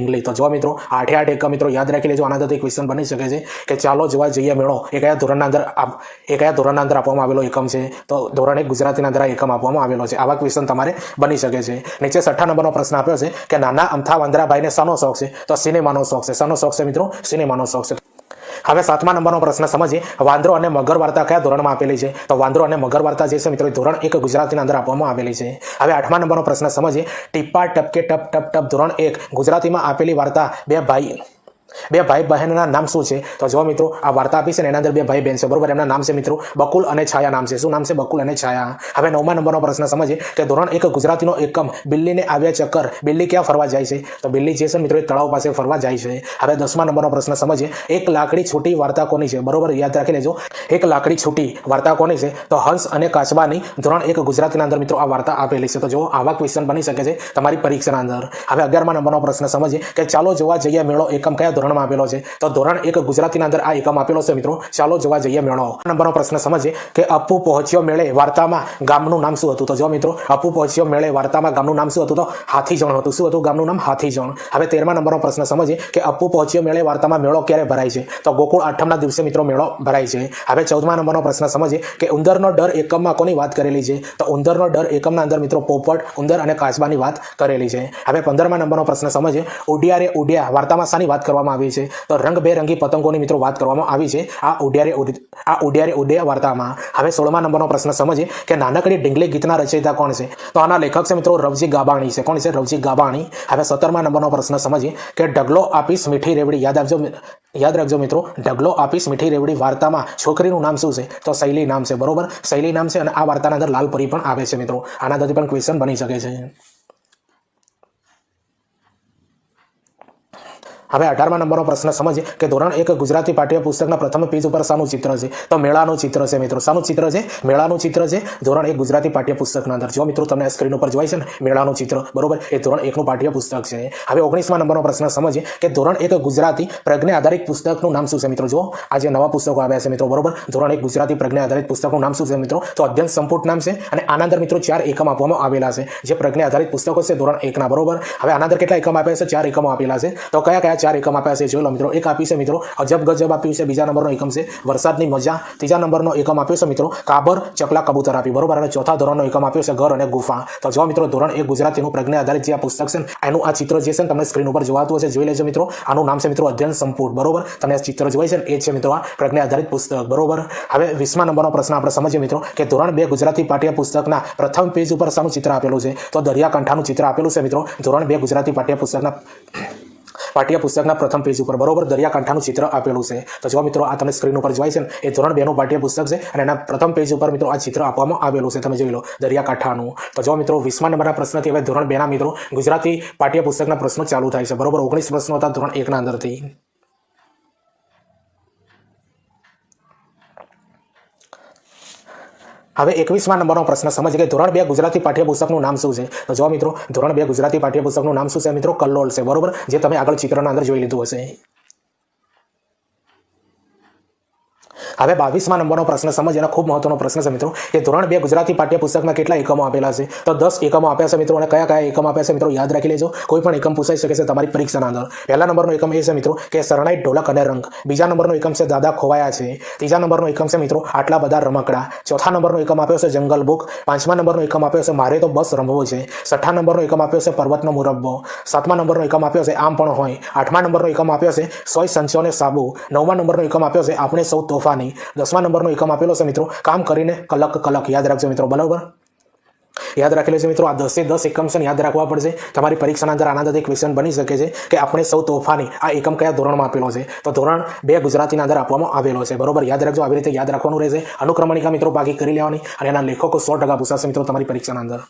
English તો જો મિત્રો, આઠે આઠ એકમ મિત્રો યાદ રાખી લેજો, આના એક ક્વેશ્ચન બની શકે છે કે ચાલો જોવા જઈએ મેળો. એ કયા ધોરણના અંદર એ કયા ધોરણના અંદર આપવામાં આવેલો એકમ છે. તો ધોરણ એક ગુજરાતીના અંદર એકમ આપવામાં આવેલો છે. આવા ક્વેશ્ચન તમારે બની શકે છે. નીચે છઠ્ઠા નંબરનો પ્રશ્ન આપ્યો છે કે નાના અમથા વાંદરાભાઈને શાનો શોખ છે? તો સિનેમાનો શોખ છે. શાનો શોખ છે મિત્રો? સિનેમાનો શોખ છે. હવે સાતમા નંબરનો પ્રશ્ન સમજીએ. વાંદરો અને મગર વાર્તા કયા ધોરણમાં આપેલી છે? તો વાંદરો અને મગર વાર્તા જે છે મિત્રો ધોરણ એક ગુજરાતીના અંદર આપવામાં આવેલી છે. હવે આઠમા નંબરનો પ્રશ્ન સમજીએ. ટીપા ટપકે ટપ ટપ ટપ ધોરણ એક ગુજરાતીમાં આપેલી વાર્તા બે ભાઈ. બે ભાઈ બહેનના નામ શું છે? તો જો મિત્રો, આ વાર્તા આપી છે ને એના અંદર બે ભાઈ બહેન છે. બરોબર? એમના નામ છે મિત્રો, બકુલ અને છાયા નામ છે. શું નામ છે? બકુલ અને છાયા. હવે નવમા નંબરનો પ્રશ્ન સમજીએ કે ધોરણ એક ગુજરાતીનો એકમ, બિલ્લીને આવ્યા ચક્કર, બિલ્લી ક્યાં ફરવા જાય છે? તો બિલ્લી જે છે મિત્રો, એ તળાવ પાસે ફરવા જાય છે. હવે દસમા નંબરનો પ્રશ્ન સમજીએ, એક લાકડી છૂટી વાર્તા કોની છે? બરોબર? યાદ રાખી લેજો. એક લાકડી છૂટી વાર્તા કોની છે? તો હંસ અને કાચબાની ધોરણ એક ગુજરાતીના અંદર મિત્રો આ વાર્તા આપેલી છે. તો જો આવા ક્વેશ્ચન બની શકે છે તમારી પરીક્ષાના અંદર. હવે અગિયારમા નંબરનો પ્રશ્ન સમજીએ કે ચાલો જોવા જઈએ મેળો એકમ કયા ધોરણમાં આપેલો છે. તો ધોરણ એક ગુજરાતીના અંદર આ એકમ આપેલો છે મિત્રો. ચાલો જોવા જઈએ મેળો. નંબરનો પ્રશ્ન સમજીએ કે અપુ પહોંચ્યો મેળે વાર્તામાં ગામનું નામ શું હતું? તો જો મિત્રો અપુ પહોંચ્યો મેળે વાર્તામાં ગામનું નામ શું હતું? તો હાથીજણ હતું. શું હતું? ગામનું નામ હાથીજણ. હવે તેરમા નંબરનો પ્રશ્ન સમજીએ કે અપુ પહોંચ્યો મેળે વાર્તામાં મેળો ક્યારે ભરાય છે? તો ગોકુળ આઠમના દિવસે મિત્રો મેળો ભરાય છે. હવે ચૌદમા નંબરનો પ્રશ્ન સમજીએ કે ઉંદરનો ડર એકમમાં કોની વાત કરેલી છે? તો ઉંદરનો ડર એકમના અંદર મિત્રો પોપટ, ઉંદર અને કાચબાની વાત કરેલી છે. હવે પંદરમા નંબરનો પ્રશ્ન સમજીએ. ઉડિયા રે ઉડિયા, વાર્તામાં શાની વાત કરવામાં આવી છે. તો રંગબેરંગી પતંગોની મિત્રો વાત કરવામાં આવી છે. આ ઉડિયારે આ ઉડિયારે ઉડે વાર્તામાં હવે સોળમા નંબરનો પ્રશ્ન સમજીએ કે નાનકડી ડિંગલી ગીતના રચયિતા કોણ છે? તો આના લેખક છે મિત્રો રવજી ગાબાણી છે. કોણ છે રવજી ગાબાણી? હવે સત્તરમા નંબરનો પ્રશ્ન સમજીએ કે ઢગલો આપીશ મીઠી રેવડી. યાદ આપજો યાદ રાખજો મિત્રો. ઢગલો આપીશ મીઠી રેવડી વાર્તામાં છોકરીનું નામ શું છે? તો શૈલી નામ છે. બરોબર? શૈલી નામ છે અને આ વાર્તાના અંદર લાલપરી પણ આવે છે મિત્રો. આના પણ ક્વેશ્ચન બની શકે છે. હવે અઢારમા નંબરનો પ્રશ્ન સમજીએ કે ધોરણ એક ગુજરાતી પાઠ્યપુસ્તકના પ્રથમ પેજ ઉપર શાનું ચિત્ર છે? તો મેળાનું ચિત્ર છે મિત્રો. શાનું ચિત્ર છે? મેળાનું ચિત્ર છે? ધોરણ એક ગુજરાતી પાઠ્યપુસ્તકના અંદર. જો મિત્રો તમને સ્ક્રીન ઉપર જોવાય છે ને, મેળાનું ચિત્ર, બરોબર? એ ધોરણ એકનું પાઠ્યપુસ્તક છે. હવે ઓગણીસમા નંબરનો પ્રશ્ન સમજીએ કે ધોરણ એક ગુજરાતી પ્રજ્ઞા આધારિત પુસ્તકનું નામ શું છે મિત્રો? જો આ જે નવા પુસ્તકો આવ્યા છે મિત્રો, બરોબર? ધોરણ એક ગુજરાતી પ્રજ્ઞા આધારિત પુસ્તકનું નામ શું છે મિત્રો? તો અધ્યયન સંપૂર્ણ નામ છે અને આના મિત્રો ચાર એકમ આપવામાં આવેલા છે. જે પ્રજ્ઞા આધારિત પુસ્તકો છે ધોરણ એકના, બરોબર? હવે આના અંદર કેટલા એકમ આપ્યા છે? ચાર એકમો આપેલા છે. તો કયા કયા ચાર એકમ આપ્યા છે. જોઈ લો મિત્રો, એક આપ્યું છે મિત્રો, અજબ ગજબ આપ્યું છે. બીજા નંબરનો એકમ છે, વરસાદની મજા. ત્રીજા નંબરનો એકમ આપ્યો છે મિત્રો, કાબર ચકલા કબૂતર આપ્યું બરોબર? અને ચોથા ધોરણનો એકમ આપ્યો છે, ઘર અને ગુફા. તો જો મિત્રો, ધોરણ એક ગુજરાતીનું પ્રજ્ઞા આધારિત જે આ પુસ્તક છે એનું આ ચિત્ર જે છે તમને સ્ક્રીન ઉપર જોવાતું હશે, જોઈ લેજો મિત્રો. આનું નામ છે મિત્રો, અધ્યયન સંપૂર્ણ. બરોબર? તમને આ ચિત્ર જોઈ છે એ છે મિત્રો આ પ્રજ્ઞા આધારિત પુસ્તક. બરોબર? હવે વીસમા નંબરનો પ્રશ્ન આપણે સમજીએ મિત્રો, કે ધોરણ બે ગુજરાતી પાઠ્ય પુસ્તકના પ્રથમ પેજ ઉપર શાનું ચિત્ર આપેલું છે? તો દરિયાકાંઠાનું ચિત્ર આપેલું છે મિત્રો. ધોરણ બે ગુજરાતી પાઠ્ય પુસ્તકના પ્રથમ પેજ ઉપર. બરોબર, દરિયાકાંઠાનું ચિત્ર આપેલું છે. તો જો મિત્રો, આ તમે સ્ક્રીન ઉપર જોવાય છે ને, એ ધોરણ બેનું પાઠ્યપુસ્તક છે અને એના પ્રથમ પેજ ઉપર મિત્રો આ ચિત્ર આપવામાં આવેલું છે. તમે જોઈ લો, દરિયાકાંઠાનું. તો જો મિત્રો, વીસમા નંબરના પ્રશ્નથી હવે ધોરણ બેના મિત્રો ગુજરાતી પાઠ્યપુસ્તકના પ્રશ્નો ચાલુ થાય છે. બરોબર, ઓગણીસ પ્રશ્નો હતા ધોરણ એકના અંદરથી. હવે એકવીસમાં નંબરનો પ્રશ્ન સમજ કે ધોરણ બે ગુજરાતી પાઠ્યપુસ્તકનું નામ શું છે? તો જો મિત્રો, ધોરણ બે ગુજરાતી પાઠ્યપુસ્તકનું નામ શું છે મિત્રો? કલ્લોલ છે. બરોબર? જે તમે આગળ ચિત્રના અંદર જોઈ લીધું હશે. હવે બાવીસમાં નંબરનો પ્રશ્ન સમજ એનો ખૂબ મહત્વનો પ્રશ્ન છે મિત્રો. કે ધોરણ બે ગુજરાતી પાઠ્યપુસ્તકમાં કેટલા એકમો આપેલા છે? તો દસ એકમો આપ્યા છે મિત્રો અને કયા કયા એકમ આપ્યા છે મિત્રો યાદ રાખી લેજો. કોઈ પણ એકમ પૂછાઈ શકે છે તમારી પરીક્ષાના અંદર. પહેલા નંબરનો એકમ એ છે મિત્રો કે શરણાઈ ઢોલક અને રંગ. બીજા નંબરનો એકમ છે દાદા ખોવાયા છે. ત્રીજા નંબરનો એકમ છે મિત્રો આટલા બધા રમકડા. ચોથા નંબરનો એકમ આપ્યો છે જંગલ બુક. પાંચમા નંબરનો એકમ આપ્યો છે મારે તો બસ રમવો છે. છઠ્ઠા નંબરનો એકમ આપ્યો છે પર્વતનો મુરબ્બો. સાતમા નંબરનો એકમ આપ્યો છે આમ પણ હોય. આઠમા નંબરનો એકમ આપ્યો છે સોય સંચોને સાબુ. નવમા નંબરનો એકમ આપ્યો છે આપણે સૌ તોફાની. દસમા નંબરનો એકમ આપેલો છે મિત્રો. કામ કરીને કલક કલક. યાદ રાખજો મિત્રો. બરાબર? યાદ રાખેલું છે મિત્રો? આ દસે દસ એકમ છે યાદ રાખવા પડશે. તમારી પરીક્ષાના અંદર આનંદથી ક્વેશ્ચન બની શકે છે કે આપણે સૌ તોફાની આ એકમ કયા ધોરણમાં આપેલો છે? તો ધોરણ બે ગુજરાતીના અંદર આપવામાં આવેલો છે. બરોબર? યાદ રાખજો. આવી રીતે યાદ રાખવાનું રહેશે. અનુક્રમણિકા મિત્રો બાકી કરી લેવાની અને એના લેખકો સો ટકા પૂછાશે મિત્રો તમારી પરીક્ષાના અંદર.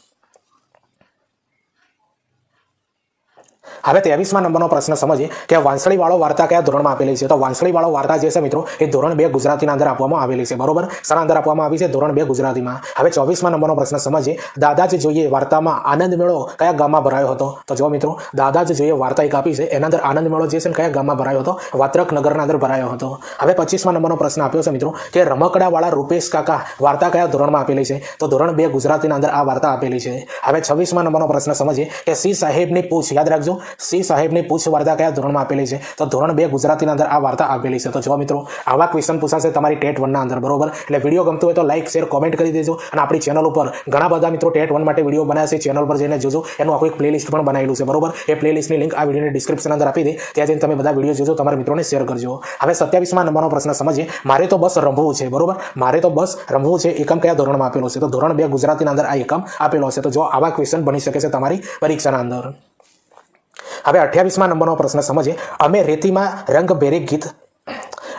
હવે ત્રેવીસમા નંબરનો પ્રશ્ન સમજીએ કે વાંસળીવાળો વાર્તા કયા ધોરણમાં આપેલી છે? તો વાંસળીવાળો વાર્તા જે છે મિત્રો, એ ધોરણ બે ગુજરાતીના અંદર આપવામાં આવેલી છે. બરોબર? શાના અંદર આપવામાં આવી છે ધોરણ બે ગુજરાતીમાં. હવે ચોવીસમાં નંબરનો પ્રશ્ન સમજીએ. દાદા જ જોઈએ વાર્તામાં આનંદ મેળો કયા ગામમાં ભરાયો હતો? તો જો મિત્રો દાદા જ જોઈએ વાર્તા એક આપી છે. એના અંદર આનંદ મેળો જે છે કયા ગામમાં ભરાયો હતો? વાત્રક નગરના અંદર ભરાયો હતો. હવે પચીસમાં નંબરનો પ્રશ્ન આપ્યો છે મિત્રો કે રમકડાવાળા રૂપેશ કાકા વાર્તા કયા ધોરણમાં આપેલી છે? તો ધોરણ બે ગુજરાતીના અંદર આ વાર્તા આપેલી છે. હવે છવ્વીસમાં નંબરનો પ્રશ્ન સમજીએ કે સી સાહેબની પૂછ, યાદ રાખજો સિંહ સાહેબની પૂછ વાર્તા કયા ધોરણમાં આપેલી છે? તો ધોરણ બે ગુજરાતીના અંદર આ વાર્તા આપેલી છે. તો જો મિત્રો, આવા ક્વેશ્ચન પૂછાશે તમારી ટેટ વનના અંદર, બરોબર? એટલે વીડિયો ગમતો હોય તો લાઇક શેર કોમેન્ટ કરી દેજો અને આપણી ચેનલ ઉપર ઘણા બધા મિત્રો ટેટ વન માટે વીડિયો બનાવ્યા છે. ચેનલ પર જઈને જોજો. એનું આખું એક પ્લેલિસ્ટ પણ બનાવેલું છે, બરોબર? એ પ્લેલિસ્ટની લિંક આ વિડીયોની ડિસ્ક્રિપ્શન અંદર આપી દે. ત્યાં જઈને તમે બધા વીડિયો જોજો, તમારા મિત્રોને શેર કરજો. હવે સત્યાવીસમાં નંબરનો પ્રશ્ન સમજીએ. મારે તો બસ રમવું છે, બરોબર? મારે તો બસ રમવું છે. એકમ કયા ધોરણમાં આપેલો છે? તો ધોરણ બે ગુજરાતીના અંદર આ એકમ આપેલો છે. તો જો આવા ક્વેશ્ચન બની શકે છે તમારી પરીક્ષાના અંદર. હવે અઠ્યાવીસમાં નંબરનો પ્રશ્ન સમજીએ. અમે રેતીમાં રંગભેરે ગીત,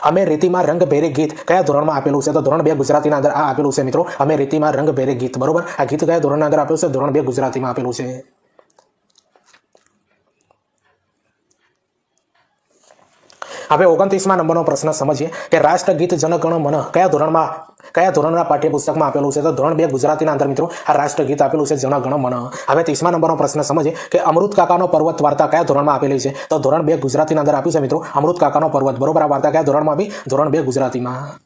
અમે રેતીમાં રંગભેરે ગીત કયા ધોરણમાં આપેલું છે? તો ધોરણ બે ગુજરાતીના અંદર આ આપેલું છે મિત્રો. અમે રેતીમાં રંગભેરે ગીત, બરોબર? આ ગીત કયા ધોરણના અંદર આપેલું છે? ધોરણ બે ગુજરાતીમાં આપેલું છે. હવે ઓગણત્રીસમાં નંબરનો પ્રશ્ન સમજીએ કે રાષ્ટ્રગીત જનગણ મન કયા ધોરણમાં, કયા ધોરણના પાઠ્યપુસ્તકમાં આપેલું છે? તો ધોરણ બે ગુજરાતીના અંદર મિત્રો, આ રાષ્ટ્રગીત આપેલું છે જનગણ મન. હવે ત્રીસમા નંબરનો પ્રશ્ન સમજીએ કે અમૃત કાકાનો પર્વત વાર્તા કયા ધોરણમાં આપેલી છે? તો ધોરણ બે ગુજરાતીના અંદર આપ્યું છે મિત્રો, અમૃત કાકાનો પર્વત. બરોબર? આ વાર્તા કયા ધોરણમાં આપી? ધોરણ બે ગુજરાતીમાં.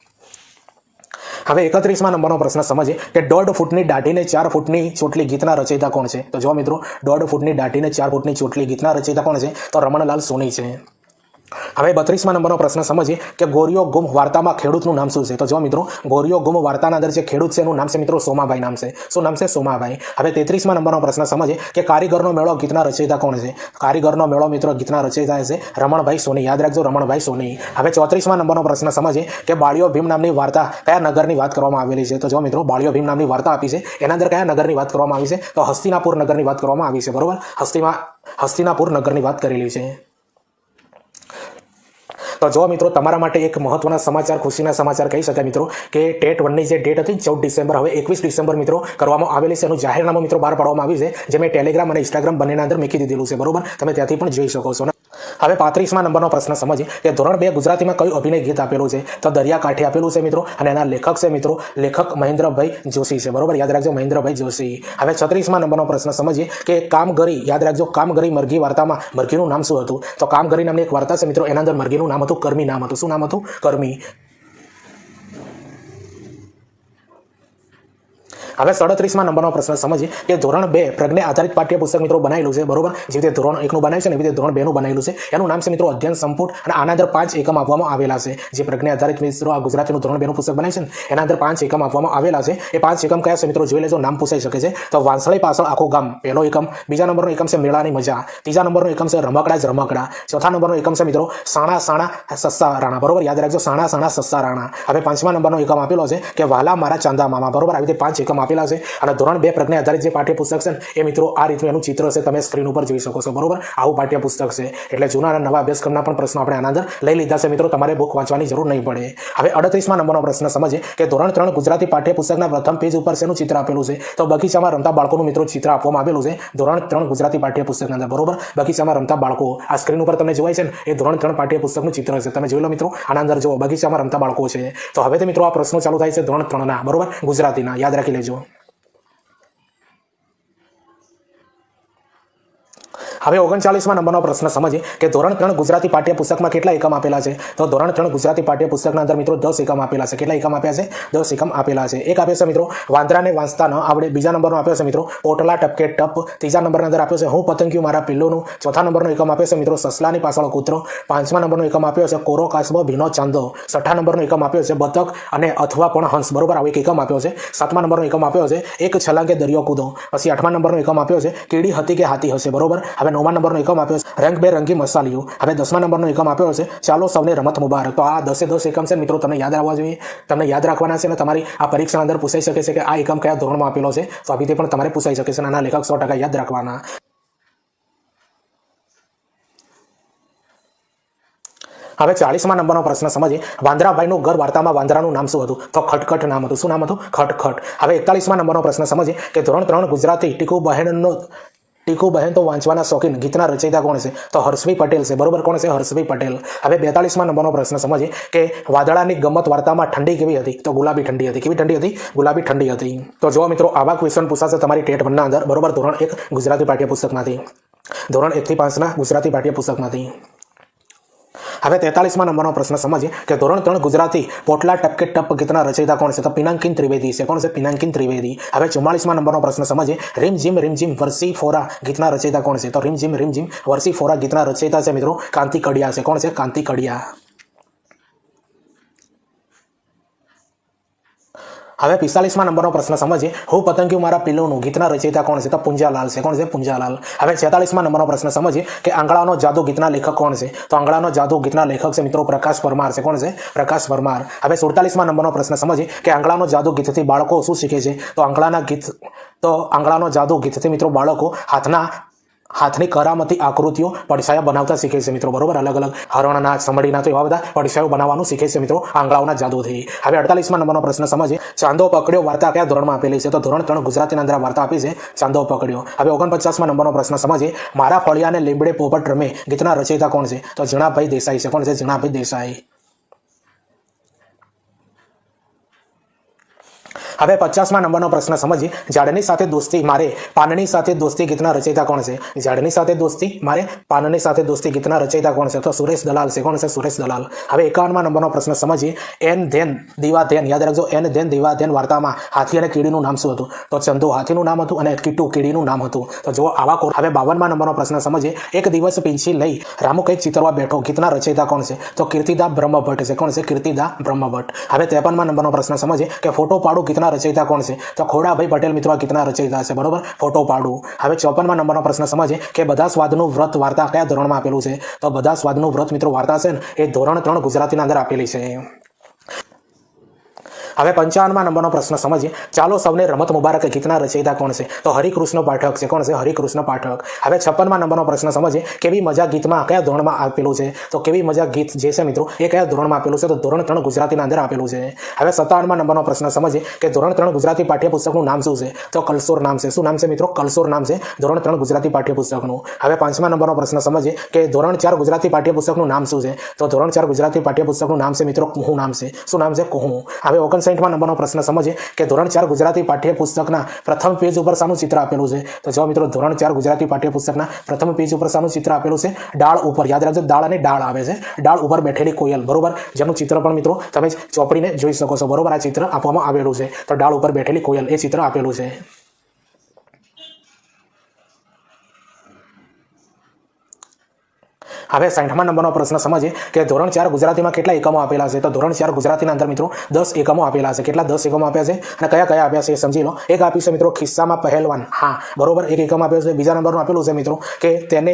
હવે એકત્રીસમાં નંબરનો પ્રશ્ન સમજીએ કે દોઢ ફૂટની દાઢીને ચાર ફૂટની ચોટલી ગીતના રચયિતા કોણ છે? તો જો મિત્રો, દોઢ ફૂટની દાઢીને ચાર ફૂટની ચોટલી ગીતના રચયિતા કોણ છે? તો રમણલાલ સોની છે. હવે બત્રીસમાં નંબરનો પ્રશ્ન સમજીએ કે ગોરિયો ગુમ વાર્તામાં ખેડૂતનું નામ શું છે? તો જો મિત્રો ગોરિયો ગુમ વાર્તાના અંદર જે ખેડૂત છે, એનું નામ છે મિત્રો સોમાભાઈ નામ છે. શું નામ છે? સોમાભાઈ. હવે તેત્રીસમાં નંબરનો પ્રશ્ન સમજીએ કે કારીગરનો મેળો ગીતના રચયિતા કોણ છે? કારીગરનો મેળો મિત્રો ગીતના રચયિતા છે રમણભાઈ સોની. યાદ રાખજો રમણભાઈ સોની. હવે ચોત્રીસમાં નંબરનો પ્રશ્ન સમજીએ કે બાળીઓ ભીમ નામની વાર્તા કયા નગરની વાત કરવામાં આવેલી છે? તો જો મિત્રો, બાળીઓ ભીમ નામની વાર્તા આપી છે. એના અંદર કયા નગરની વાત કરવામાં આવી છે? તો હસ્તિનાપુર નગરની વાત કરવામાં આવી છે. બરોબર? હસ્તિમાં, હસ્તિનાપુર નગરની વાત કરેલી છે. તો જો મિત્રો, તમારા માટે એક મહત્વના સમાચાર, ખુશીના સમાચાર કહી શકાય મિત્રો, કે ટેટ વનની જે ડેટ હતી ચૌદ ડિસેમ્બર, હવે એકવીસ ડિસેમ્બર મિત્રો કરવામાં આવેલી છે. એનું જાહેરનામું મિત્રો બહાર પાડવામાં આવ્યું છે, જે મેં ટેલિગ્રામ અને ઇન્સ્ટાગ્રામ બંનેના અંદર મૂકી દીધેલું છે. બરોબર? તમે ત્યાંથી પણ જોઈ શકો છો. હવે પાંત્રીસમાં નંબરનો પ્રશ્ન સમજીએ કે ધોરણ બે ગુજરાતીમાં કયું અભિનય ગીત આપેલું છે? તો દરિયાકાંઠે આપેલું છે મિત્રો અને એના લેખક છે મિત્રો લેખક મહેન્દ્રભાઈ જોશી છે. બરોબર? યાદ રાખજો મહેન્દ્રભાઈ જોશી. હવે છત્રીસમાં નંબરનો પ્રશ્ન સમજીએ કે કામગરી, યાદ રાખજો કામગરી મરઘી વાર્તામાં મરઘીનું નામ શું હતું? તો કામગરી નામની એક વાર્તા છે મિત્રો, એના અંદર મરઘીનું નામ હતું, કર્મી નામ હતું. શું નામ હતું? કર્મી. હવે સડત્રીસમાં નંબરનો પ્રશ્ન સમજીએ કે ધોરણ બે પ્રજ્ઞા આધારિત પાઠ્યપુસ્તક મિત્રો બનાવેલું છે, બરોબર? જે રીતે ધોરણ એકનું બનાવ્યું છે ને એવી રીતે ધોરણ બેનું બનાવેલું છે. એનું નામ છે મિત્રો અધ્યયન સંપુટ અને આના અંદર પાંચ એકમ આપવામાં આવેલા છે. જે પ્રજ્ઞા આધારિત મિત્રો આ ગુજરાતીનું ધોરણ બેનું પુસ્તક બનાવ્યું છે ને, એના અંદર પાંચ એકમ આપવામાં આવેલા છે. એ પાંચ એકમ કયા છે મિત્રો? જોઈ લેજો, નામ પૂછાઈ શકે છે. તો વાંસળી પાછળ આખું ગામ, પહેલો એકમ. બીજા નંબરનો એકમ છે મેળાની મજા. ત્રીજા નંબરનો એકમ છે રમકડા જ રમકડા. ચોથા નંબરનો એકમ છે મિત્રો સાણા સાણા સસ્સા રાણા. બરોબર? યાદ રાખજો, સાણા સાણા સસ્સા રાણા. હવે પાંચમા નંબરનો એકમ આપેલો છે કે વાલા મારા ચાંદા મામા. બરોબર? આવી રીતે પાંચ એકમ આપેલા છે. અને ધોરણ બે પ્રજ્ઞા આધારિત જે પાઠ્યપુસ્તક છે એ મિત્રો આ રીતનું એનું ચિત્ર છે, તમે સ્ક્રીન ઉપર જોઈ શકો છો. બરોબર? આવું પાઠ્યપુસ્તક છે. એટલે જૂના અને નવા અભ્યાસક્રમના પણ પ્રશ્નો આપણે આના અંદર લઈ લીધા છે. મિત્રો, તમારે બુક વાંચવાની જરૂર નહીં પડે. હવે અડત્રીસમાં નંબરનો પ્રશ્ન સમજીએ કે ધોરણ ત્રણ ગુજરાતી પાઠ્યપુસ્તકના પ્રથમ પેજ ઉપર શેનું ચિત્ર આપેલું છે? તો બગીચામાં રમતા બાળકોનું મિત્રો ચિત્ર આપવામાં આવેલું છે. ધોરણ ત્રણ ગુજરાતી પાઠ્યપુસ્તકના અંદર. બરોબર? બગીચામાં રમતા બાળકો. આ સ્ક્રીન ઉપર તમને જોવાય છે ને, એ ધોરણ ત્રણ પાઠ્યપુસ્તકનું ચિત્ર છે. તમે જોઈ લો મિત્રો, આના અંદર જો બગીચામાં રમતા બાળકો છે. તો હવે મિત્રો આ પ્રશ્નો ચાલુ થાય છે ધોરણ ત્રણના. બરોબર? ગુજરાતીના. યાદ રાખી લેજો. હવે ઓગણચાલીસમાં નંબરનો પ્રશ્ન સમજીએ કે ધોરણ ત્રણ ગુજરાતી પાઠ્યપુસ્તકમાં કેટલા એકમ આપેલા છે? તો ધોરણ ત્રણ ગુજરાતી પાઠ્યપુસ્તકના અંદર મિત્રો દસ એકમ આપેલા છે. કેટલા એકમ આપ્યા છે? દસ એકમ આપેલા છે. એક આપ્યો છે મિત્રો, વાંદરાને વાંચતા ન આવડે. બીજા નંબરનો આપ્યો છે મિત્રો, પોટલા ટપકે ટપ. ત્રીજા નંબરના અંદર આપ્યો છે, હું પતંગિયું મારા પિલ્લોનું. ચોથા નંબરનો એકમ આપ્યો છે મિત્રો, સસલાની પાછળ કૂતરો. પાંચમા નંબરનો એકમ આપ્યો છે, કોરો કાચબો ભીનો ચાંદો. છઠ્ઠા નંબરનો એકમ આપ્યો છે, બતક અને અથવા પણ હંસ. બરોબર? આવો એક એકમ આપ્યો છે. સાતમા નંબરનો એકમ આપ્યો છે, એક છલાંગે દરિયો કૂદો. પછી આઠમા નંબરનો એકમ આપ્યો છે, કીડી હતી કે હાથી હશે. બરોબર? હવે નવમા નંબરનો એકમ આપ્યો છે. રંગબેરંગી મસાલીઓ હવે દસમા નંબરનો એકમ આપ્યો છે. ચાલો સૌને રમત મુબારક. તો આ દસે દસ એકમ છે મિત્રો, તમને યાદ રાખવા જોઈએ. તમને યાદ રાખવાના છે અને તમારી આ પરીક્ષા અંદર પૂછાઈ શકે છે કે આ એકમ કયા ધોરણમાં આપેલો છે. તો આવી પણ તમારે પૂછાઈ શકે છે આના લેખક સો યાદ રાખવાના. હવે ચાલીસમાં નંબરનો પ્રશ્ન સમજીએ. વાંદરાભાઈનું ઘર વાર્તામાં વાંદરાનું નામ શું હતું? તો ખટખટ નામ હતું. શું નામ હતું? ખટખટ. હવે એકતાલીસમાં નંબરનો પ્રશ્ન સમજીએ કે ધોરણ ત્રણ ગુજરાતી ટીકુ બહેનનો ટીકુ બહેન તો વાંચવાના શોખીન. ગીતના રચયિતા કોણ છે? તો હર્ષભાઈ પટેલ છે. બરોબર, કોણ છે? હર્ષભાઈ પટેલ. હવે બેતાલીસમાં નંબરનો પ્રશ્ન સમજીએ કે વાદળાની ગમત વાર્તામાં ઠંડી કેવી હતી? તો ગુલાબી ઠંડી હતી. કેવી ઠંડી હતી? ગુલાબી ઠંડી હતી. તો જો મિત્રો, આવા ક્વેશ્ચન પૂછાશે તમારી ટેટ વનના અંદર. બરોબર, ધોરણ એક ગુજરાતી પાઠ્યપુસ્તકમાંથી. ધોરણ એકથી પાંચના ગુજરાતી પાઠ્યપુસ્તકમાંથી. હવે તેતાલીસમાં નંબરનો પ્રશ્ન સમજીએ કે ધોરણ ત્રણ ગુજરાતી પોટલા ટપકે ટપ ગીતના રચયિતા કોણ છે? તો પિનાંકિન ત્રિવેદી છે. કોણ છે? પિનાંકિન ત્રિવેદી. હવે ચુમ્માલીસમાં નંબરનો પ્રશ્ન સમજીએ. રીમ જીમ રીમ જીમ, વરસી ફોરા ગીતના રચયિતા કોણ છે? તો રીમ જીમ રીમ જીમ, વરસી ફોરા ગીતના રચયિતા છે મિત્રો કાંતિ કડિયા છે. કોણ છે? કાંતિ કડિયા. હવે પિસ્તાલીસમાં નંબરનો પ્રશ્ન સમજીએ. હું પતંગિયું મારા પિલ્લોનું, ગીતના રચયિતા કોણ છે? તો પુંજાલાલ છે. કોણ છે? પુંજાલાલ. હવે છેતાલીસમાં નંબરનો પ્રશ્ન સમજીએ કે આંગળાનો જાદુ ગીતના લેખક કોણ છે? તો આંગળાનો જાદુ ગીતના લેખક છે મિત્રો પ્રકાશ પરમાર છે. કોણ છે? પ્રકાશ પરમાર. હવે સુડતાલીસમાં નંબરનો પ્રશ્ન સમજીએ કે આંગળાનો જાદુ ગીતથી બાળકો શું શીખે છે? તો આંગળાના ગીત, તો આંગળાનો જાદુ ગીતથી મિત્રો બાળકો હાથના હાથની કરામતી આકૃતિઓ પડછાયા બનાવતા શીખે છે મિત્રો, બરોબર? અલગ અલગ હરણના સમડીના તો એવા બધા પડછાયો બનાવવાનું શીખે છે મિત્રો, આંગળાઓના જાદુથી. હવે અડતાલીસમાં નંબરનો પ્રશ્ન સમજીએ. ચાંદો પકડ્યો વાર્તા કયા ધોરણમાં આપેલી છે? તો ધોરણ ત્રણ ગુજરાતીના અંદર વાર્તા આપી છે, ચાંદો પકડ્યો. હવે ઓગણપચાસમાં નંબરનો પ્રશ્ન સમજીએ. મારા ફળિયાને લીમડે પોપટ રમે, ગીતના રચયિતા કોણ છે? તો જીણાભાઈ દેસાઈ છે. કોણ છે? જીણાભાઈ દેસાઈ. હવે પચાસમાં નંબરનો પ્રશ્ન સમજીએ. ઝાડની સાથે દોસ્તી મારે પાનની સાથે દોસ્તી ગીતના રચયિતા કોણ છે? ઝાડની સાથે દોસ્તી મારે પાનની સાથે દોસ્તી ગીતના રચયિતા કોણ છે? તો સુરેશ દલાલ છે. કોણ છે? સુરેશ દલાલ. હવે એકાવનમાં નંબરનો પ્રશ્ન સમજીએ. એન ધેન દીવા ધેન યાદ રાખજો, એન ધેન દીવા ધેન વાર્તામાં હાથી અને કીડીનું નામ શું હતું? તો ચંદુ હાથીનું નામ હતું અને કીટુ કીડીનું નામ હતું. તો જો આવા કોર હવે બાવનમાં નંબરનો પ્રશ્ન સમજીએ. એક દિવસ પિંછી લઈ રામુ કંઈક ચિતરવા બેઠો. ગીતના રચયિતા કોણ છે? તો કીર્તિદા બ્રહ્મભટ્ટ છે. કોણ છે? કીર્તિદા બ્રહ્મભટ્ટ. હવે ત્રેપનમાં નંબરનો પ્રશ્ન સમજીએ કે ફોટો પાડું ગીતના રચયિતા કોણ છે? તો ખોડાભાઈ પટેલ મિત્રો આ ગીતના રચયિતા છે, બરોબર? ફોટો પાડું. હવે ચોપનમાં નંબરનો પ્રશ્ન સમજે કે બધા સ્વાદનું વ્રત વાર્તા કયા ધોરણમાં આપેલું છે? તો બધા સ્વાદનું વ્રત મિત્રો વાર્તા છે ને, એ ધોરણ ત્રણ ગુજરાતીના અંદર આપેલી છે. હવે પંચાવનમાં નંબરનો પ્રશ્ન સમજીએ. ચાલો સૌને રમત મુબારક ગીતના રચયિતા કોણ છે? તો હરિકૃષ્ણ પાઠક છે. કોણ છે? હરિકૃષ્ણ પાઠક. હવે છપ્પનમાં નંબરનો પ્રશ્ન સમજીએ. કેવી મજા ગીતમાં કયા ધોરણમાં આપેલું છે? તો કેવી મજા ગીત જે છે મિત્રો, એ કયા ધોરણમાં આપેલું છે? તો ધોરણ ત્રણ ગુજરાતીના અંદર આપેલું છે. હવે સત્તાવનમાં નંબરનો પ્રશ્ન સમજીએ કે ધોરણ ત્રણ ગુજરાતી પાઠ્યપુસ્તકનું નામ શું છે? તો કલસોર નામ છે. શું નામ છે મિત્રો? કલસોર નામ છે. ધોરણ ત્રણ ગુજરાતી પાઠ્યપુસ્તકનું. હવે પાંચમા નંબરનો પ્રશ્ન સમજીએ કે ધોરણ ચાર ગુજરાતી પાઠ્યપુસ્તકનું નામ શું છે? તો ધોરણ ચાર ગુજરાતી પાઠ્યપુસ્તકનું નામ છે મિત્રો, કુહું નામ છે. શું નામ છે? કુહુ. હવે ઓગણસાઠમાં નંબરનો પ્રશ્ન સમજીએ કે ધોરણ ચાર ગુજરાતી પાઠ્યપુસ્તકના પ્રથમ પેજ ઉપર શાનું ચિત્ર આપેલું છે? તો જો મિત્રો, ધોરણ ચાર ગુજરાતી પાઠ્યપુસ્તકના પ્રથમ પેજ ઉપર શાનું ચિત્ર આપેલું છે. ડાળ ઉપર, યાદ રાખજો દાળ અને ડાળ આવે છે. ડાળ ઉપર બેઠેલી કોયલ, બરોબર? જેનું ચિત્ર પણ મિત્રો તમે ચોપડીને જોઈ શકો છો, બરોબર? આ ચિત્ર આપવામાં આવેલું છે. તો ડાળ ઉપર બેઠેલી કોયલ, એ ચિત્ર આપેલું છે. હવે સાઠમા નંબરનો પ્રશ્ન સમજીએ કે ધોરણ ચાર ગુજરાતીમાં કેટલા એકમો આપેલા છે? તો ધોરણ ચાર ગુજરાતીના અંદર મિત્રો દસ એકમો આપેલા છે. કેટલા દસ એકમો આપ્યા છે? અને કયા કયા આપ્યા છે એ સમજી લો. એક આપ્યું છે મિત્રો ખિસ્સામાં પહેલવાન. હા, બરોબર. એક એકમ આપ્યો છે. બીજા નંબરનું આપેલું છે મિત્રો કે તેને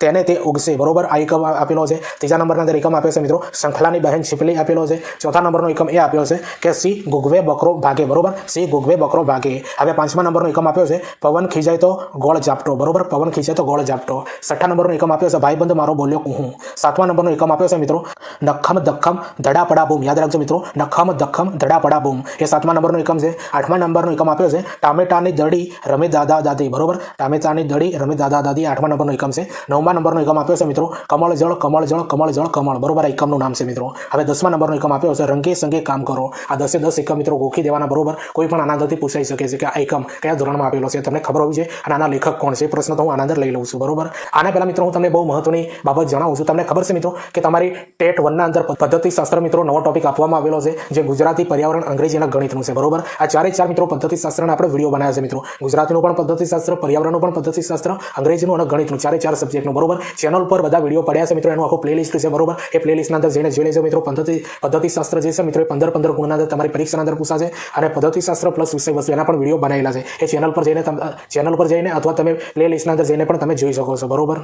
તેને તે ઉગશે. બરોબર? આ એકમ આપેલો છે. ત્રીજા નંબરના અંદર એકમ આપ્યો છે મિત્રો શંખલાની બહેન છીપલી આપેલો છે. ચોથા નંબરનો એકમ એ આપ્યો છે કે સી ગુગવે બકરો ભાગે. બરોબર? સી ગુગવે બકરો ભાગે. હવે પાંચમા નંબરનો એકમ આપ્યો છે પવન ખીજાય તો ગોળ ઝાપટો. બરોબર? પવન ખીજાય તો ગોળ ઝાપટો. છઠ્ઠા નંબરનો એકમ આપ્યો છે ભાઈબંધ મારો બોલ્યો હું. સાતમા નંબરનો એકમ આપ્યો છે મિત્રો. નખમ દખમ ધડાપડા બૂમ યાદ રાખજો મિત્રો. નખમ દખમ ધડાપડા બૂમ એ સાતમા નંબરનો એકમ છે. આઠમા નંબરનો એકમ આપ્યો છે. ટામેટાની દડી રમે દાદા દાદી. બરોબર? ટામેટાની દડી રમે દાદા દાદી. આઠમા નંબરનો એકમ છે. નવમા નંબરનો એકમ આપ્યો છે મિત્રો. કમળ જળ કમળ જળ કમળ. જળ કમળ બરોબર? આ એકમનું નામ છે મિત્રો. હવે દસમા નંબરનો એકમ આપ્યો છે. રંગે સંગે કામ કરો. આ દસે દસ એકમ મિત્રો ગોખી દેવાના. બરોબર? કોઈ પણ આનંદથી પૂછાઈ શકે છે કે આ એકમ કયા ધોરણમાં આપેલો છે. તમને ખબર હોવી જોઈએ. અને આના લેખક કોણ છે? પ્રશ્ન તો હું આનંદ લઈ લઉં છું. બરોબર? આના પહેલા મિત્રો હું તમને બહુ મહત્વની બાબત જણાવું છું. તમને ખબર છે મિત્રો કે તમારી ટેટ વનના અંદર પદ્ધતિ શાસ્ત્ર મિત્રો નવો ટોપિક આપવામાં આવેલો છે, જે ગુજરાતી પર્યાવરણ અંગ્રેજીના ગણિતનું છે. બરોબર? આ ચારે ચાર મિત્રો પદ્ધતિ શાસ્ત્રના આપણે વીડિયો બનાવ્યા છે મિત્રો. ગુજરાતીનું પણ પદ્ધતિ શાસ્ત્ર, પર્યાવરણનું પણ પદ્ધતિ શાસ્ત્ર, અંગ્રેજીનું અને ગણિતનું ચારે ચાર સબ્જેક્ટનું બરોબર? ચેનલ પર બધા વીડિયો પડ્યા છે મિત્રો. એનું આખું પ્લેલિસ્ટ છે. બરોબર? એ પ્લેલિસ્ટના અંદર જઈને જોઈ લેજો મિત્રો. પદ્ધતિ પદ્ધતિ શાસ્ત્ર જે છે મિત્રો, એ પંદર પંદર ગુણના અંદર તમારી પરીક્ષાના અંદર પૂછાશે. અને પદ્ધતિ શાસ્ત્ર પ્લસ વિષય વસ્તુ એના પણ વીડિયો બનાવેલા છે. એ ચેનલ પર જઈને ચેનલ પર જઈને અથવા તમે પ્લેલિસ્ટના અંદર જઈને પણ તમે જોઈ શકો છો. બરોબર?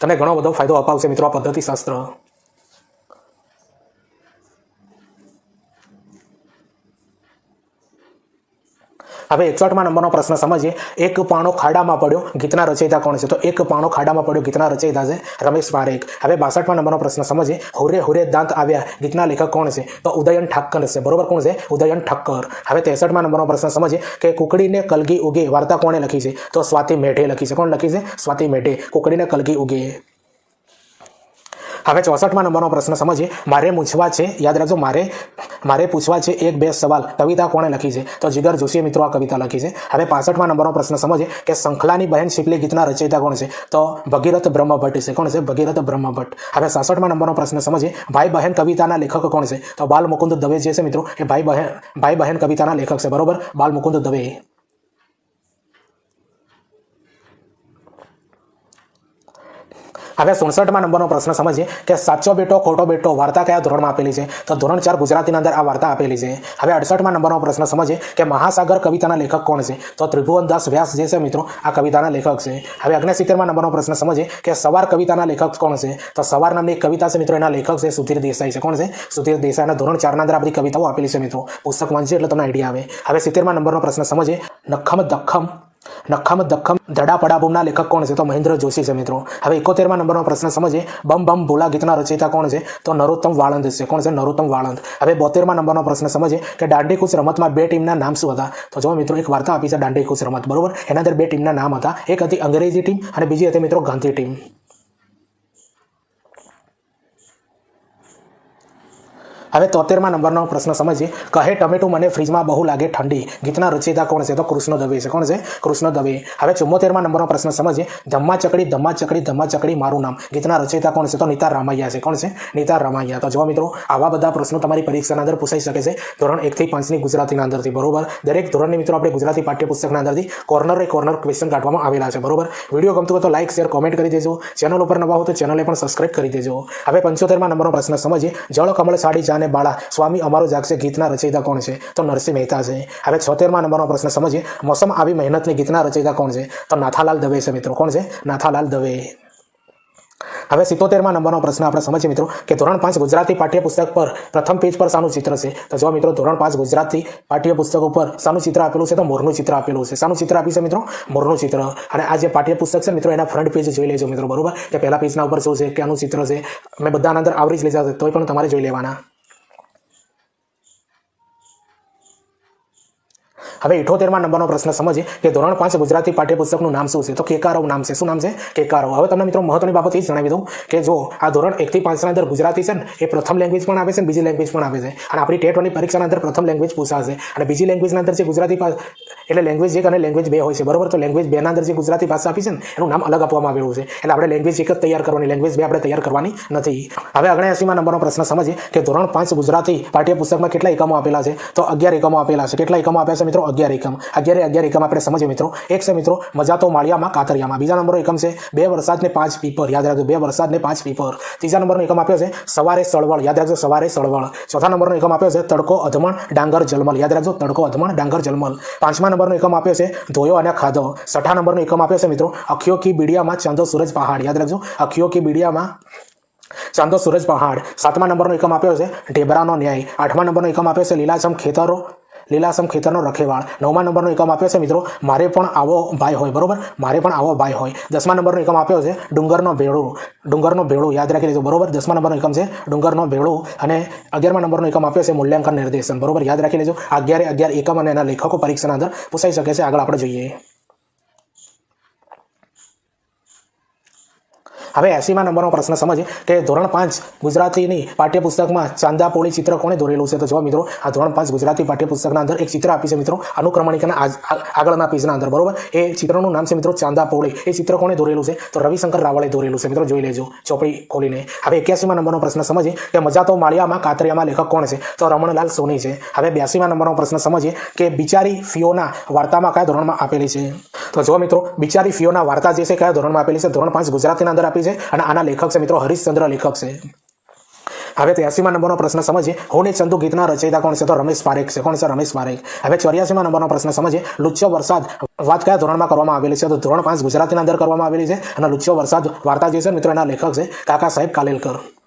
તમને ઘણો બધો ફાયદો અપાવશે મિત્રો આ પદ્ધતિ હવે એકસઠમાં નંબરનો પ્રશ્ન સમજીએ. એક પાણો ખાડામાં પડ્યો, ગીતના રચયિતા કોણ છે? તો એક પાણો ખાડામાં પડ્યો, ગીતના રચયિતા છે રમેશ પારેખ હવે બાસઠમાં નંબરનો પ્રશ્ન સમજીએ. હુરે હુરે દાંત આવ્યા, ગીતના લેખક કોણ છે? તો ઉદયન ઠક્કર છે. બરોબર કોણ છે? ઉદયન ઠક્કર. હવે ત્રેસઠમાં નંબરનો પ્રશ્ન સમજીએ કે કુકડીને કલગી ઉગે વાર્તા કોણે લખી છે? તો સ્વાતિ મેઢે લખી છે. કોણ લખી છે? સ્વાતિ મેઢે. કુકડીને કલગી ઉગે. હવે ચોસઠમાં નંબરનો પ્રશ્ન સમજીએ. મારે પૂછવા છે, યાદ રાખજો, મારે મારે પૂછવા છે એક બે સવાલ. કવિતા કોણે લખી છે? તો જીગર જોશીએ મિત્રો આ કવિતા લખી છે. હવે પાસઠમાં નંબરનો પ્રશ્ન સમજીએ કે શંખલાની બહેન શિપલી ગીતના રચયિતા કોણ છે? તો ભગીરથ બ્રહ્મભટ્ટ છે. કોણ છે? ભગીરથ બ્રહ્મભટ્ટ. હવે સાસઠમાં નંબરનો પ્રશ્ન સમજીએ. ભાઈ બહેન કવિતાના લેખક કોણ છે? તો બાલ મુકુંદ દવે જે છે મિત્રો, એ ભાઈ બહેન ભાઈ બહેન કવિતાના લેખક છે. બરોબર? બાલ મુકુંદ દવે હવે સુડસઠમાં નંબરનો પ્રશ્ન સમજીએ કે સાચો બેટો, ખોટો બેટો વાર્તા કયા ધોરણમાં આપેલી છે? તો ધોરણ ચાર ગુજરાતીની અંદર આ વાર્તા આપેલી છે. હવે અડસઠમાં નંબરનો પ્રશ્ન સમજીએ કે મહાસાગર કવિતાના લેખક કોણ છે? તો ત્રિભુવનદાસ વ્યાસ જે છે મિત્રો, આ કવિતાના લેખક છે. હવે અગ્નિસિત્તેરમાં નંબરનો પ્રશ્ન સમજીએ કે સવાર કવિતાના લેખક કોણ છે? તો સવાર નામની કવિતા છે મિત્રો, એના લેખક છે સુધીર દેસાઈ છે. કોણ છે? સુધીર દેસાઈના ધોરણ ચારના અંદર આ બધી કવિતાઓ આપેલી છે મિત્રો. પુસ્તક વાંચીએ એટલે તમને આઈડિયા આવે. હવે સિત્તેરમાં નંબરનો પ્રશ્ન સમજીએ. નખમ દખમ નખમ દખમ ધડા પડાબુમના લેખક કોણ છે? તો મહેન્દ્ર જોશી છે મિત્રો. હવે એકોતેરમાં નંબરનો પ્રશ્ન સમજીએ. બમ બમ ભોલા ગીતના રચયિતા કોણ છે? તો નરોત્તમ વાળંદ છે. કોણ છે? નરોત્તમ વાળંદ. હવે બોતેરમાં નંબરનો પ્રશ્ન સમજીએ કે દાંડીકૂચ રમતમાં બે ટીમના નામ શું હતા? તો જો મિત્રો, એક વાર્તા આપી છે દાંડીકૂચ રમત. બરોબર? એના અંદર બે ટીમના નામ હતા. એક હતી અંગ્રેજી ટીમ અને બીજી હતી મિત્રો ગાંધી ટીમ. હવે તોતેરમાં નંબરનો પ્રશ્ન સમજીએ. કહે, ટમેટું મને ફ્રીજમાં બહુ લાગે ઠંડી. ગીતના રચયિતા કોણ છે? તો કૃષ્ણ દવે છે. કોણ છે? કૃષ્ણ દવે. હવે ચુમ્મોતેરમાં નંબરનો પ્રશ્ન સમજીએ. ધમ્મા ચકડી ધમ્મા ચકડી ધમ્મા ચકડી, મારું નામ. ગીતના રચયિતા કોણ છે? તો નીતા રામૈયા છે. કોણ છે? નીતા રામૈયા. તો જો મિત્રો, આવા બધા પ્રશ્નો તમારી પરીક્ષાના અંદર પૂછાઈ શકે છે. ધોરણ એકથી પાંચની ગુજરાતીના અંદરથી. બરોબર? દરેક ધોરણની મિત્રો, આપણે ગુજરાતી પાઠ્યપુસ્તકના અંદરથી કોર્નરે કોર્નર ક્વેશ્ચન કાઢવામાં આવેલા છે. બરોબર? વીડિયો ગમતું હોય તો લાઇક શેર કોમેન્ટ કરી દેજો. ચેનલ ઉપર નવા હો તો ચેનલને પણ સબસ્ક્રાઇબ કરી દેજો. હવે પંચોતેરમાં નંબરનો પ્રશ્ન સમજીએ. જળ, કમળ, સાડી જાને બાળા, સ્વામી અમારો જાગશે, ગીતના રચયિતા કોણ છે? તો નરસિંહ મહેતા છે. હવે છોતેરમાં નંબરનો પ્રશ્ન સમજીએ. મોસમ આવી મહેનતની ગીતના રચયિતા કોણ છે? તો નાથાલાલ દવે છે મિત્રો. કોણ છે? નાથાલાલ દવે. હવે સિત્તોતેરમાં નંબરનો પ્રશ્ન આપણે સમજીએ મિત્રો કે ધોરણ પાંચ ગુજરાતી પાઠ્યપુસ્તક પર પ્રથમ પેજ પર શાનું ચિત્ર છે. તો જો મિત્રો ધોરણ પાંચ ગુજરાતી પાઠ્યપુસ્તક ઉપર શાનું ચિત્ર આપેલું છે તો મોરનું ચિત્ર આપેલું છે. શાનું ચિત્ર આપ્યું છે મિત્રો? મોરનું ચિત્ર. અને આ જે પાઠ્યપુસ્તક છે મિત્રો એના ફ્રન્ટ પેજ જોઈ લેજો મિત્રો. બરોબર? કે પહેલા પેજના ઉપર શું છે? ક્યાંનું ચિત્ર છે? મેં બધાના અંદર આવરી જ લીધા છે. તોય પણ તમારે જોઈ લેવાના. હવે ઇઠોતેરમાં નંબરનો પ્રશ્ન સમજીએ કે ધોરણ પાંચ ગુજરાતી પાઠ્યપુસ્તકનું નામ શું છે? તો કેકારવ નામ છે. શું નામ છે? કેકારવ હવે તમને મિત્રો મહત્વની બાબત એ જણાવી દઉં કે જો આ ધોરણ એકથી પાંચના અંદર ગુજરાતી છે ને, એ પ્રથમ લેંગ્વેજ પણ આવે છે ને, બીજી લેંગ્વેજ પણ આવે છે. અને આપણી ટેટવાની પરીક્ષાના અંદર પ્રથમ લેંગ્વેજ પૂછાશે. અને બીજી લેંગ્વેજના અંદર જે ગુજરાતી એટલે લેંગ્વેજ એક અને લેંગ્વેજ બે હોય છે. બરોબર? તો લેંગ્વેજ બેના અંદર જે ગુજરાતી ભાષા આપી છે ને, એનું નામ અલગ આપવામાં આવેલું છે. એટલે આપણે લેંગ્વેજ એક જ તૈયાર કરવાની લેંગ્વેજ બે આપણે તૈયાર કરવાની નથી. હવે અગણ્યાસીમાં નંબરનો પ્રશ્ન સમજીએ કે ધોરણ પાંચ ગુજરાતી પાઠ્યપુસ્તકમાં કેટલા એકમો આપેલા છે? તો અગિયાર એકમો આપેલા છે. કેટલા એકમો આપ્યા છે મિત્રો? અગિયાર એકમ. અગિયારે અગિયાર એકમ આપણે સમજીએ મિત્રો. એક છે મિત્રો મજા તો માળિયામાં કાતરિયામાં. બીજા નંબરનો એકમ છે બે વરસાદ ને પાંચ પીપર. યાદ રાખજો, બે વરસાદ ને પાંચ પીપર. ત્રીજા નંબરનો એકમ આપ્યો છે સવારે સળવળ. યાદ રાખજો, સવારે સળવળ. ચોથા નંબરનો એકમ આપ્યો છે તડકો અધમણ, ડાંગર જલમલ. યાદ રાખજો, તડકો અધમણ, ડાંગર જલમલ. પાંચમા નંબરનો એકમ આપ્યો છે. ધોયો અને ખાધો. છઠ્ઠા નંબરનો એકમ આપ્યો છે મિત્રો. અખિયો કી બીડિયામાં ચાંદો સૂરજ પહાડ. યાદ રાખજો. અખિયો કી બીડિયામાં ચાંદો સૂરજ પહાડ. સાતમા નંબરનો એકમ આપ્યો છે. ઢેબરાનો ન્યાય. આઠમા નંબરનો એકમ આપ્યો છે. લીલાછમ ખેતરો. લીલાસમ ખેતરનો રખેવાળ નવમા નંબરનો એકમ આપ્યો છે મિત્રો, મારે પણ આવો ભાઈ હોય, બરોબર? મારે પણ આવો ભાઈ હોય. દસમા નંબરનો એકમ આપ્યો છે, ડુંગરનો ભેળો. ડુંગરનો ભેળો, યાદ રાખી લેજો, બરોબર? દસમા નંબરનો એકમ છે, ડુંગરનો ભેળો અને અગિયારમા નંબરનો એકમ આપ્યો છે, મૂલ્યાંકન નિર્દેશન, બરોબર? યાદ રાખી લેજો, અગિયારે અગિયાર એકમ અને એના લેખકો પરીક્ષાના અંદર પૂછાઈ શકે છે. આગળ આપણે જોઈએ. હવે એસીમાં નંબરનો પ્રશ્ન સમજીએ કે ધોરણ પાંચ ગુજરાતીની પાઠ્યપુસ્તકમાં ચાંદાપોળી ચિત્ર કોણે દોરેલું છે? તો જો મિત્રો, આ ધોરણ પાંચ ગુજરાતી પાઠ્યપુસ્તકના અંદર એક ચિત્ર આપી છે મિત્રો, અનુક્રમણિકાના આગળના પેજના અંદર, બરોબર? એ ચિત્રનું નામ છે મિત્રો ચાંદાપોળી એ ચિત્ર કોણે દોરેલું છે? તો રવિશંકર રાવળે દોરેલું છે મિત્રો, જોઈ લેજો, ચોપડી ખોલીને. હવે એક્યાસીમાં નંબરનો પ્રશ્ન સમજીએ કે મજા તો માળિયામાં કાતરિયામાં લેખક કોણ છે? તો રમણલાલ સોની છે. હવે બ્યાસીમાં નંબરનો પ્રશ્ન સમજીએ કે બિચારી ફિયોના વાર્તામાં કયા ધોરણમાં આપેલી છે? તો જો મિત્રો, બિચારી ફિયોના વાર્તા જે છે, કયા ધોરણમાં આપેલી છે? ધોરણ પાંચ ગુજરાતીના અંદર આપી છે અને આના લેખક છે મિત્રો હરીશચંદ્ર લેખક છે. હવે ત્યાસીમાં નંબરનો પ્રશ્ન સમજીએ. હું ને ચંદુ ગીતના રચયિતા કોણ છે? તો રમેશ પારેખ છે. કોણ છે? રમેશ પારેખ. હવે ચોર્યાસીમાં નંબરનો પ્રશ્ન સમજીએ. લુચ્ચો વરસાદ વાત કયા ધોરણમાં કરવામાં આવેલી છે? તો ધોરણ પાંચ ગુજરાતીના અંદર કરવામાં આવેલી છે અને લુચ્ચો વરસાદ વાર્તા જે છે મિત્રો એના લેખક છે કાકા સાહેબ કાલેલકર.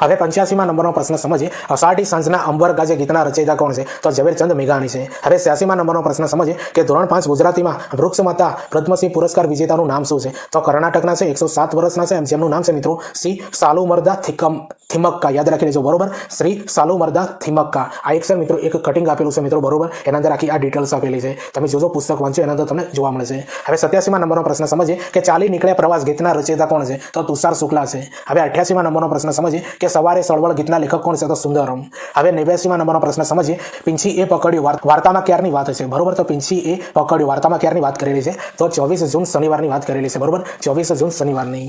હવે પંચ્યાસીમાં નંબરનો પ્રશ્ન સમજીએ. અષાઢી સાંજના અંબર ગાજે ગીતના રચયિતા કોણ છે? તો ઝવેરચંદ મેઘાણી છે. હવે છ્યાસીમાં નંબરનો પ્રશ્ન સમજીએ કે ધોરણ પાંચ ગુજરાતીમાં વૃક્ષમાતા પુરસ્કાર વિજેતાનું નામ શું છે? તો કર્ણાટકના છે, એકસો સાત વર્ષના છે જેમનું નામ છે મિત્રો સી સાલુમરદા થિકમ, થિમક્કા. યાદ રાખી લેજો, બરોબર? શ્રી સાલુમરદા થિમક્કા. આ એક છે મિત્રો, એક કટિંગ આપેલું છે મિત્રો, બરોબર? એના અંદર આખી આ ડિટેલ્સ આપેલી છે. તમે જોજો, પુસ્તક વાંચો, એના અંદર તમને જોવા મળશે. હવે સત્યાસીમાં નંબરનો પ્રશ્ન સમજીએ કે ચાલી નીકળ્યા પ્રવાસ ગીતના રચયિતા કોણ છે? તો તુષાર શુક્લા છે. હવે અઠ્યાસીમાં નંબરનો પ્રશ્ન સમજીએ કે સવારે સળવળ ગીતના લેખક કોણ છે તો સુંદરમ. હવે નેવ્યાસીમાં નંબરનો પ્રશ્ન સમજીએ. પિંછી એ પકડ્યું વાર્તામાં ક્યારની વાત છે? બરોબર, તો પિંછી એ પકડ્યું. વાર્તામાં ક્યારની વાત કરેલી છે? તો ચોવીસ જૂન શનિવારની વાત કરેલી છે. બરોબર? ચોવીસ જૂન શનિવારની.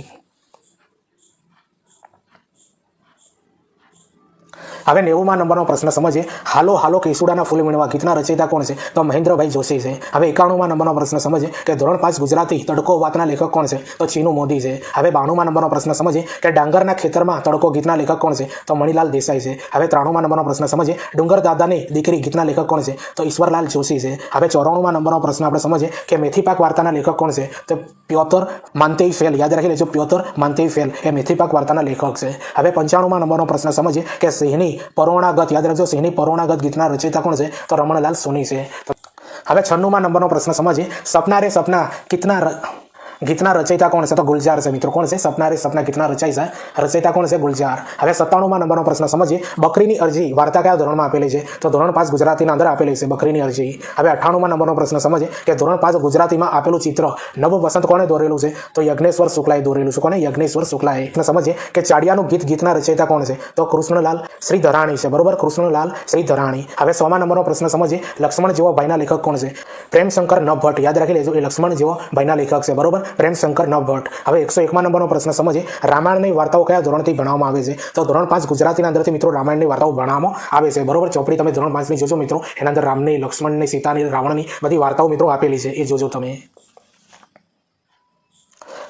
હવે નેવુંમાં નંબરનો પ્રશ્ન સમજીએ. હાલો હાલો, કેસુડાના ફૂલ વીણવા ગીતના રચયિતા કોણ છે? તો મહેન્દ્રભાઈ જોશી છે. હવે એકાણુંમાં નંબરનો પ્રશ્ન સમજીએ કે ધોરણ પાંચ ગુજરાતી તડકો વાતના લેખક કોણ છે? તો ચીનુ મોદી છે. હવે બાણુંમાં નંબરનો પ્રશ્ન સમજીએ કે ડાંગરના ખેતરમાં તડકો ગીતના લેખક કોણ છે? તો મણિલાલ દેસાઈ છે. હવે ત્રાણુંમાં નંબરનો પ્રશ્ન સમજીએ ડુંગર દાદાની દીકરી ગીતના લેખક કોણ છે? તો ઈશ્વરલાલ જોશી છે. હવે ચોરાણુંમાં નંબરનો પ્રશ્ન આપણે સમજીએ કે મેથી પાક વાર્તાના લેખક કોણ છે? તો પ્યોતર માનતેઈ ફેલ. યાદ રાખી લેજો, પ્યોતર માનતેઈ ફેલ એ મેથી પાક વાર્તાના લેખક છે. હવે પંચાણુંમાં નંબરનો પ્રશ્ન સમજીએ કે સિંહની પરોણાગત, યાદ રાખજો, સિંહની પરોણાગત ગીતના રચયિતા કોણ છે? તો રમણલાલ સોની છે. હવે છન્નુમાં નંબરનો પ્રશ્ન સમજીએ. સપના રે સપના, કિતના ગીતના રચયિતા કોણ છે? તો ગુલજાર છે મિત્રો. કોણ છે? સપના રે સપના ગીતના રચાય છે. રચયિતા કોણ છે? ગુલજાર હવે સત્તાણુંમાં નંબરનો પ્રશ્ન સમજીએ. બકરીની અરજી વાર્તા કયા ધોરણમાં આપેલી છે? તો ધોરણ પાંચ ગુજરાતીના અંદર આપેલી છે બકરીની અરજી. હવે અઠ્ઠાણુંમાં નંબરનો પ્રશ્ન સમજીએ કે ધોરણ પાંચ ગુજરાતીમાં આપેલું ચિત્ર નવ વસંત કોણે દોરેલું છે? તો યજ્ઞેશ્વર શુક્લાએ દોરેલું છે. કોને? યજ્ઞેશ્વર શુક્લાએ. સમજીએ કે ચાડિયાનું ગીત ગીતના રચયિતા કોણ છે? તો કૃષ્ણલાલ શ્રી ધરાણી છે. બરોબર? કૃષ્ણલાલ શ્રી ધરાણી હવે સોમા નંબરનો પ્રશ્ન સમજીએ. લક્ષ્મણ જેવો ભાઈના લેખક કોણ છે? પ્રેમશંકર ન યાદ રાખી લેજો, એ લક્ષ્મણ જેવો ભાઈના લેખક છે. બરોબર? પ્રેમશંકર ન ભટ્ટ. હવે એકસો એકમાં નંબરનો પ્રશ્ન સમજીએ. રામાયણની વાર્તાઓ કયા ધોરણથી ભણાવવામાં આવે છે? તો ધોરણ પાંચ ગુજરાતીના અંદરથી મિત્રો રામાયણની વાર્તાઓ ભણાવવામાં આવે છે. બરોબર? ચોપડી તમે ધોરણ પાંચની જોજો મિત્રો. એના અંદર રામની, લક્ષ્મણની, સીતાની, રાવણની બધી વાર્તાઓ મિત્રો આપેલી છે. એ જોજો તમે.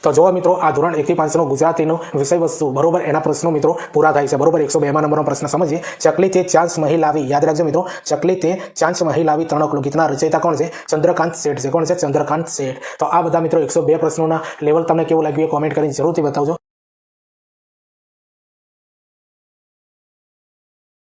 તો જો મિત્રો, આ ધોરણ એકથી પાંચનો ગુજરાતીનો વિષય વસ્તુ. બરોબર? એના પ્રશ્નો મિત્રો પૂરા થાય છે. બરોબર? એકસો બેમાં નંબરનો પ્રશ્ન સમજીએ. ચકલી તે ચાન્સ મહિલાવી યાદ રાખજો મિત્રો, ચકલી તે ચાન્સ મહિલાવી તણકલું ગીતના રચયિતા કોણ છે? ચંદ્રકાંત શેઠ છે. કોણ છે? ચંદ્રકાંત શેઠ. તો આ બધા મિત્રો એકસો બે પ્રશ્નોના લેવલ તમને કેવું લાગ્યું એ કોમેન્ટ કરીને જરૂરથી બતાવજો.